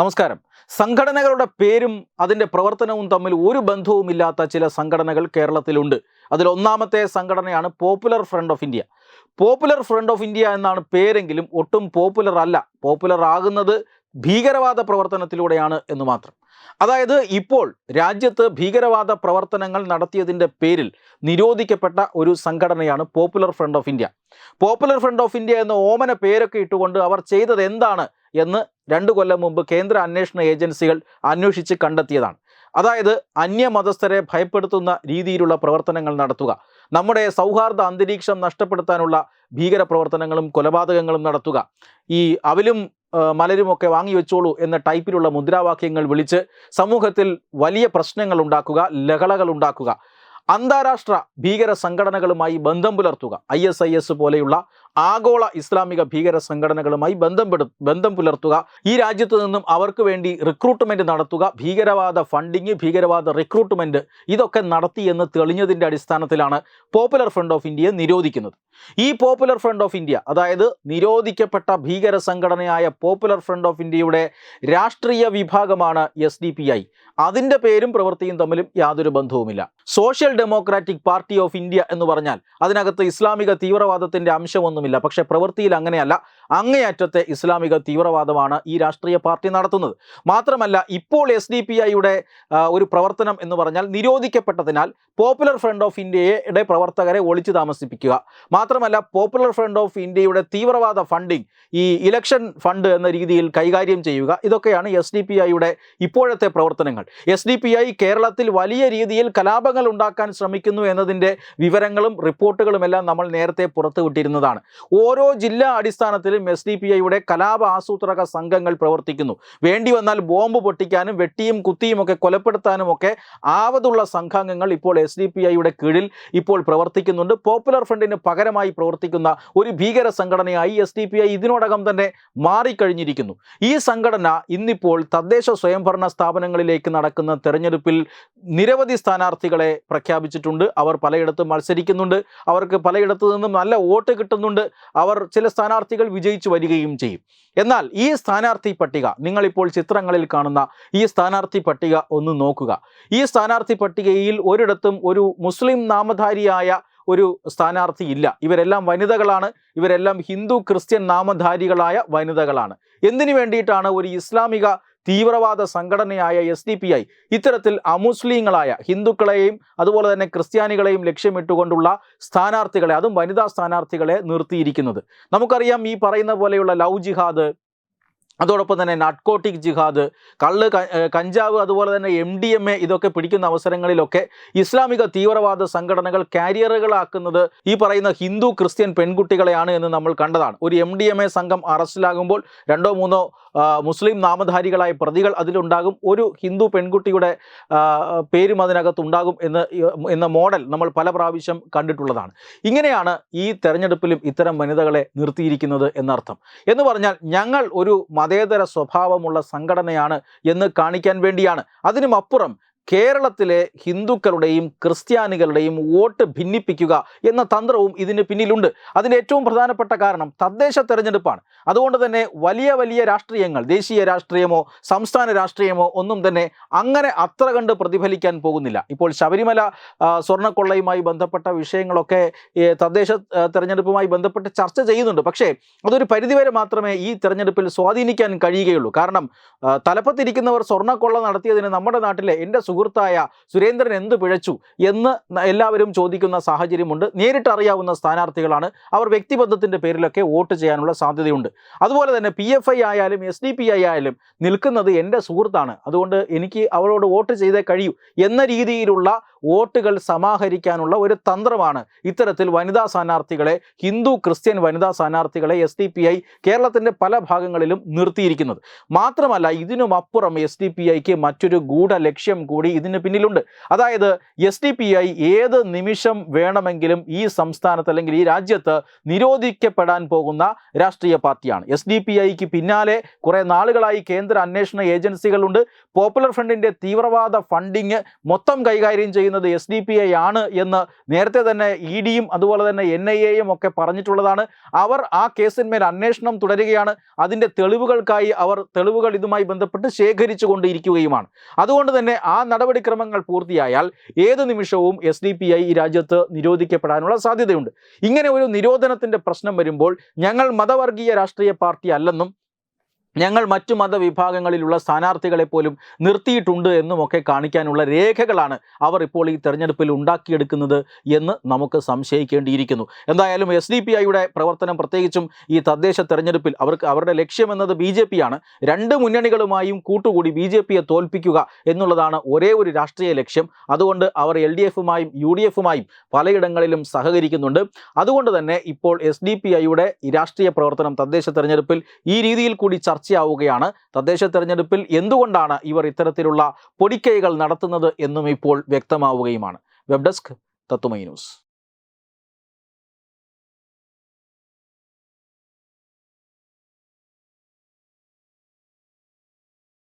നമസ്കാരം. സംഘടനകളുടെ പേരും അതിന്റെ പ്രവർത്തനവും തമ്മിൽ ഒരു ബന്ധവുമില്ലാത്ത ചില സംഘടനകൾ കേരളത്തിലുണ്ട്. അതിൽ ഒന്നാമത്തെ സംഘടനയാണ് popular front of India popular front of India എന്നാണ് പേരെങ്കിലും ഒട്ടും പോപ്പുലർ അല്ല. പോപ്പുലർ ആകുന്നത് ഭീകരവാദ പ്രവർത്തനത്തിലൂടെയാണ് എന്ന് മാത്രം. അതായത് ഇപ്പോൾ രാജ്യത്ത് ഭീകരവാദ പ്രവർത്തനങ്ങൾ നടത്തിയതിന്റെ പേരിൽ നിരോധിക്കപ്പെട്ട ഒരു സംഘടനയാണ് popular front of India popular front of India എന്ന ഓമന പേരൊക്കെ ഇട്ടുകൊണ്ട് അവർ ചെയ്തത് എന്താണ് എന്ന് രണ്ടു കൊല്ലം മുമ്പ് കേന്ദ്ര അന്വേഷണ ഏജൻസികൾ അന്വേഷിച്ച് കണ്ടെത്തിയതാണ്. അതായത് അന്യമതസ്ഥരെ ഭയപ്പെടുത്തുന്ന രീതിയിലുള്ള പ്രവർത്തനങ്ങൾ നടത്തുക നമ്മുടെ സൗഹാർദ്ദ അന്തരീക്ഷം നഷ്ടപ്പെടുത്താനുള്ള ഭീകര പ്രവർത്തനങ്ങളും കൊലപാതകങ്ങളും നടത്തുക ഈ അവലും മലരുമൊക്കെ വാങ്ങി വെച്ചോളൂ എന്ന ടൈപ്പിലുള്ള മുദ്രാവാക്യങ്ങൾ വിളിച്ച് സമൂഹത്തിൽ വലിയ പ്രശ്നങ്ങൾ ഉണ്ടാക്കുക ലഹളകൾ ഉണ്ടാക്കുക അന്താരാഷ്ട്ര ഭീകര സംഘടനകളുമായി ബന്ധം പുലർത്തുക ഐ എസ് ഐ എസ് പോലെയുള്ള ആഗോള ഇസ്ലാമിക ഭീകര സംഘടനകളുമായി ബന്ധപ്പെടു ബന്ധം പുലർത്തുക. ഈ രാജ്യത്തു നിന്നും അവർക്ക് വേണ്ടി റിക്രൂട്ട്മെന്റ് നടത്തുക. ഭീകരവാദ ഫണ്ടിങ് ഭീകരവാദ റിക്രൂട്ട്മെന്റ് ഇതൊക്കെ നടത്തി എന്ന് തെളിഞ്ഞതിന്റെ അടിസ്ഥാനത്തിലാണ് പോപ്പുലർ ഫ്രണ്ട് ഓഫ് ഇന്ത്യയെ നിരോധിക്കുന്നത്. ഈ പോപ്പുലർ ഫ്രണ്ട് ഓഫ് ഇന്ത്യ അതായത് നിരോധിക്കപ്പെട്ട ഭീകര സംഘടനയായ പോപ്പുലർ ഫ്രണ്ട് ഓഫ് ഇന്ത്യയുടെ രാഷ്ട്രീയ വിഭാഗമാണ് എസ് ഡി പി ഐ അതിന്റെ പേരും പ്രവൃത്തിയും തമ്മിലും യാതൊരു ബന്ധവുമില്ല. Social democratic party of India എന്ന് പറഞ്ഞാൽ അതിനകത്ത് ഇസ്ലാമിക തീവ്രവാദത്തിന്റെ അംശമൊന്നുമില്ല പക്ഷേ പ്രവൃത്തിയിൽ അങ്ങനെയല്ല. അങ്ങേയറ്റത്തെ ഇസ്ലാമിക തീവ്രവാദമാണ് ഈ രാഷ്ട്രീയ പാർട്ടി നടത്തുന്നത്. മാത്രമല്ല ഇപ്പോൾ എസ് ഡി പി ഐയുടെ ഒരു പ്രവർത്തനം എന്ന് പറഞ്ഞാൽ നിരോധിക്കപ്പെട്ടതിനാൽ പോപ്പുലർ ഫ്രണ്ട് ഓഫ് ഇന്ത്യയുടെ പ്രവർത്തകരെ ഒളിച്ചു താമസിപ്പിക്കുക. മാത്രമല്ല പോപ്പുലർ ഫ്രണ്ട് ഓഫ് ഇന്ത്യയുടെ തീവ്രവാദ ഫണ്ടിങ് ഈ ഇലക്ഷൻ ഫണ്ട് എന്ന രീതിയിൽ കൈകാര്യം ചെയ്യുക ഇതൊക്കെയാണ് എസ് ഡി പി ഐയുടെ ഇപ്പോഴത്തെ പ്രവർത്തനങ്ങൾ. എസ് ഡി പി ഐ കേരളത്തിൽ വലിയ രീതിയിൽ കലാപങ്ങൾ ഉണ്ടാക്കാൻ ശ്രമിക്കുന്നു എന്നതിന്റെ വിവരങ്ങളും റിപ്പോർട്ടുകളും എല്ലാം നമ്മൾ നേരത്തെ പുറത്തുവിട്ടിരുന്നതാണ്. ഓരോ ജില്ലാ അടിസ്ഥാനത്തിലും എസ് ഡി പി ഐയുടെ കലാപ ആസൂത്രക സംഘങ്ങൾ പ്രവർത്തിക്കുന്നു. വേണ്ടി വന്നാൽ ബോംബ് പൊട്ടിക്കാനും വെട്ടിയും കുത്തിയും ഒക്കെ കൊലപ്പെടുത്താനും ഒക്കെ ആവതുള്ള സംഘാംഗങ്ങൾ ഇപ്പോൾ എസ് ഡി പി ഐയുടെ കീഴിൽ ഇപ്പോൾ പ്രവർത്തിക്കുന്നുണ്ട്. പോപ്പുലർ ഫ്രണ്ടിന് പകരമായി പ്രവർത്തിക്കുന്ന ഒരു ഭീകര സംഘടനയായി എസ് ഡി പി ഐ ഇതിനോടകം തന്നെ മാറിക്കഴിഞ്ഞിരിക്കുന്നു. ഈ സംഘടന ഇന്നിപ്പോൾ തദ്ദേശ സ്വയംഭരണ സ്ഥാപനങ്ങളിലേക്ക് നടക്കുന്ന തെരഞ്ഞെടുപ്പിൽ നിരവധി സ്ഥാനാർത്ഥികളെ പ്രഖ്യാപിച്ചിട്ടുണ്ട്. അവർ പലയിടത്തും മത്സരിക്കുന്നുണ്ട്. അവർക്ക് പലയിടത്തു നിന്നും നല്ല വോട്ട് കിട്ടുന്നുണ്ട്. അവർ ചില സ്ഥാനാർത്ഥികൾ വിജയിച്ചു വരികയും ചെയ്യും. എന്നാൽ ഈ സ്ഥാനാർത്ഥി പട്ടിക നിങ്ങളിപ്പോൾ ചിത്രങ്ങളിൽ കാണുന്ന ഈ സ്ഥാനാർത്ഥി പട്ടിക ഒന്ന് നോക്കുക. ഈ സ്ഥാനാർത്ഥി പട്ടികയിൽ ഒരിടത്തും ഒരു മുസ്ലിം നാമധാരിയായ ഒരു സ്ഥാനാർത്ഥി ഇല്ല. ഇവരെല്ലാം വനിതകളാണ്. ഇവരെല്ലാം ഹിന്ദു ക്രിസ്ത്യൻ നാമധാരികളായ വനിതകളാണ്. എന്തിനു വേണ്ടിയിട്ടാണ് ഒരു ഇസ്ലാമിക തീവ്രവാദ സംഘടനയായ എസ് ഡി പി ഐ ഇത്തരത്തിൽ അമുസ്ലിങ്ങളായ ഹിന്ദുക്കളെയും അതുപോലെ തന്നെ ക്രിസ്ത്യാനികളെയും ലക്ഷ്യമിട്ടുകൊണ്ടുള്ള സ്ഥാനാർത്ഥികളെ അതും വനിതാ സ്ഥാനാർത്ഥികളെ നിർത്തിയിരിക്കുന്നത്. നമുക്കറിയാം ഈ പറയുന്ന പോലെയുള്ള ലവ് ജിഹാദ് അതോടൊപ്പം തന്നെ നട്കോട്ടിക് ജിഹാദ് കള്ള് കഞ്ചാവ് അതുപോലെ തന്നെ എം ഡി എം എ ഇതൊക്കെ പിടിക്കുന്ന അവസരങ്ങളിലൊക്കെ ഇസ്ലാമിക തീവ്രവാദ സംഘടനകൾ കാരിയറുകളാക്കുന്നത് ഈ പറയുന്ന ഹിന്ദു ക്രിസ്ത്യൻ പെൺകുട്ടികളെയാണ് എന്ന് നമ്മൾ കണ്ടതാണ്. ഒരു എം ഡി എം എ സംഘം അറസ്റ്റിലാകുമ്പോൾ രണ്ടോ മൂന്നോ മുസ്ലിം നാമധാരികളായ പ്രതികൾ അതിലുണ്ടാകും. ഒരു ഹിന്ദു പെൺകുട്ടിയുടെ പേരും അതിനകത്തുണ്ടാകും എന്ന് എന്ന മോഡൽ നമ്മൾ പല പ്രാവശ്യം കണ്ടിട്ടുള്ളതാണ്. ഇങ്ങനെയാണ് ഈ തെരഞ്ഞെടുപ്പിലും ഇത്തരം വനിതകളെ നിർത്തിയിരിക്കുന്നത് എന്നർത്ഥം. എന്ന് പറഞ്ഞാൽ ഞങ്ങൾ ഒരു മതേതര സ്വഭാവമുള്ള സംഘടനയാണ് എന്ന് കാണിക്കാൻ വേണ്ടിയാണ്. അതിനും അപ്പുറം കേരളത്തിലെ ഹിന്ദുക്കളുടെയും ക്രിസ്ത്യാനികളുടെയും വോട്ട് ഭിന്നിപ്പിക്കുക എന്ന തന്ത്രവും ഇതിന് പിന്നിലുണ്ട്. അതിന്റെ ഏറ്റവും പ്രധാനപ്പെട്ട കാരണം തദ്ദേശ തെരഞ്ഞെടുപ്പാണ്. അതുകൊണ്ട് തന്നെ വലിയ വലിയ രാഷ്ട്രീയങ്ങൾ ദേശീയ രാഷ്ട്രീയമോ സംസ്ഥാന രാഷ്ട്രീയമോ ഒന്നും തന്നെ അങ്ങനെ അത്ര കണ്ട് പ്രതിഫലിക്കാൻ പോകുന്നില്ല. ഇപ്പോൾ ശബരിമല സ്വർണക്കൊള്ളയുമായി ബന്ധപ്പെട്ട വിഷയങ്ങളൊക്കെ തദ്ദേശ തെരഞ്ഞെടുപ്പുമായി ബന്ധപ്പെട്ട് ചർച്ച ചെയ്യുന്നുണ്ട്. പക്ഷേ അതൊരു പരിധിവരെ മാത്രമേ ഈ തെരഞ്ഞെടുപ്പിൽ സ്വാധീനിക്കാൻ കഴിയുകയുള്ളൂ. കാരണം തലപ്പത്തിരിക്കുന്നവർ സ്വർണക്കൊള്ള നടത്തിയതിന് നമ്മുടെ നാട്ടിലെ എന്റെ സുഹൃത്തായ സുരേന്ദ്രൻ എന്ത് പിഴച്ചു എന്ന് എല്ലാവരും ചോദിക്കുന്ന സാഹചര്യമുണ്ട്. നേരിട്ട് അറിയാവുന്ന സ്ഥാനാർത്ഥികളാണ്. അവർ വ്യക്തിബന്ധത്തിന്റെ പേരിലൊക്കെ വോട്ട് ചെയ്യാനുള്ള സാധ്യതയുണ്ട്. അതുപോലെ തന്നെ പി എഫ് ഐ ആയാലും എസ് ഡി പി ഐ ആയാലും നിൽക്കുന്നത് എന്റെ സുഹൃത്താണ്. അതുകൊണ്ട് എനിക്ക് അവരോട് വോട്ട് ചെയ്തേ കഴിയൂ എന്ന രീതിയിലുള്ള വോട്ടുകൾ സമാഹരിക്കാനുള്ള ഒരു തന്ത്രമാണ് ഇത്തരത്തിൽ വനിതാ സ്ഥാനാർത്ഥികളെ ഹിന്ദു ക്രിസ്ത്യൻ വനിതാ സ്ഥാനാർത്ഥികളെ എസ് ഡി പി ഐ കേരളത്തിന്റെ പല ഭാഗങ്ങളിലും നിർത്തിയിരിക്കുന്നത്. മാത്രമല്ല ഇതിനുമപ്പുറം എസ് ഡി പി ഐക്ക് മറ്റൊരു ഗൂഢ ലക്ഷ്യം കൂടി ഇതിന് പിന്നിലുണ്ട്. അതായത് എസ് ഡി പി ഐ ഏത് നിമിഷം വേണമെങ്കിലും ഈ സംസ്ഥാനത്ത് അല്ലെങ്കിൽ ഈ രാജ്യത്ത് നിരോധിക്കപ്പെടാൻ പോകുന്ന രാഷ്ട്രീയ പാർട്ടിയാണ്. എസ് ഡി പി ഐക്ക് പിന്നാലെ കുറേ നാളുകളായി കേന്ദ്ര അന്വേഷണ ഏജൻസികളുണ്ട്. പോപ്പുലർ ഫ്രണ്ടിന്റെ തീവ്രവാദ ഫണ്ടിങ് മൊത്തം കൈകാര്യം ചെയ്യുന്നത് എസ് ഡി പി ഐ ആണ് എന്ന് നേരത്തെ തന്നെ ഇ ഡിയും അതുപോലെ തന്നെ എൻ ഐ എയും ഒക്കെ പറഞ്ഞിട്ടുള്ളതാണ്. അവർ ആ കേസിന്മേൽ അന്വേഷണം തുടരുകയാണ്. അതിന്റെ തെളിവുകൾക്കായി അവർ തെളിവുകൾ ഇതുമായി ബന്ധപ്പെട്ട് ശേഖരിച്ചു കൊണ്ടിരിക്കുകയുമാണ് അതുകൊണ്ട് തന്നെ ആ നടപടിക്രമങ്ങൾ പൂർത്തിയായാൽ ഏത് നിമിഷവും എസ് ഡി പി ഐ ഈ രാജ്യത്ത് നിരോധിക്കപ്പെടാനുള്ള സാധ്യതയുണ്ട്. ഇങ്ങനെ ഒരു നിരോധനത്തിന്റെ പ്രശ്നം വരുമ്പോൾ ഞങ്ങൾ മതവർഗീയ രാഷ്ട്രീയ പാർട്ടി അല്ലെന്നും ഞങ്ങൾ മറ്റു മതവിഭാഗങ്ങളിലുള്ള സ്ഥാനാർത്ഥികളെ പോലും നിർത്തിയിട്ടുണ്ട് എന്നുമൊക്കെ കാണിക്കാനുള്ള രേഖകളാണ് അവർ ഇപ്പോൾ ഈ തെരഞ്ഞെടുപ്പിൽ ഉണ്ടാക്കിയെടുക്കുന്നത് എന്ന് നമുക്ക് സംശയിക്കേണ്ടിയിരിക്കുന്നു. എന്തായാലും എസ് ഡി പി ഐയുടെ പ്രവർത്തനം പ്രത്യേകിച്ചും ഈ തദ്ദേശ തെരഞ്ഞെടുപ്പിൽ അവർക്ക് അവരുടെ ലക്ഷ്യമെന്നത് ബി ജെ പിയാണ്. രണ്ട് മുന്നണികളുമായും കൂട്ടുകൂടി ബി ജെ പിയെ തോൽപ്പിക്കുക എന്നുള്ളതാണ് ഒരേ ഒരു രാഷ്ട്രീയ ലക്ഷ്യം. അതുകൊണ്ട് അവർ എൽ ഡി എഫുമായും യു ഡി എഫുമായും പലയിടങ്ങളിലും സഹകരിക്കുന്നുണ്ട്. അതുകൊണ്ട് തന്നെ ഇപ്പോൾ എസ് ഡി പി ഐയുടെ രാഷ്ട്രീയ പ്രവർത്തനം തദ്ദേശ തെരഞ്ഞെടുപ്പിൽ ഈ രീതിയിൽ കൂടി ചർച്ചയാവുകയാണ്. തദ്ദേശ തെരഞ്ഞെടുപ്പിൽ എന്തുകൊണ്ടാണ് ഇവർ ഇത്തരത്തിലുള്ള പൊടിക്കൈകൾ നടത്തുന്നത് എന്നും ഇപ്പോൾ വ്യക്തമാവുകയുമാണ്. വെബ് ഡെസ്ക് തത്തുമൈ ന്യൂസ്.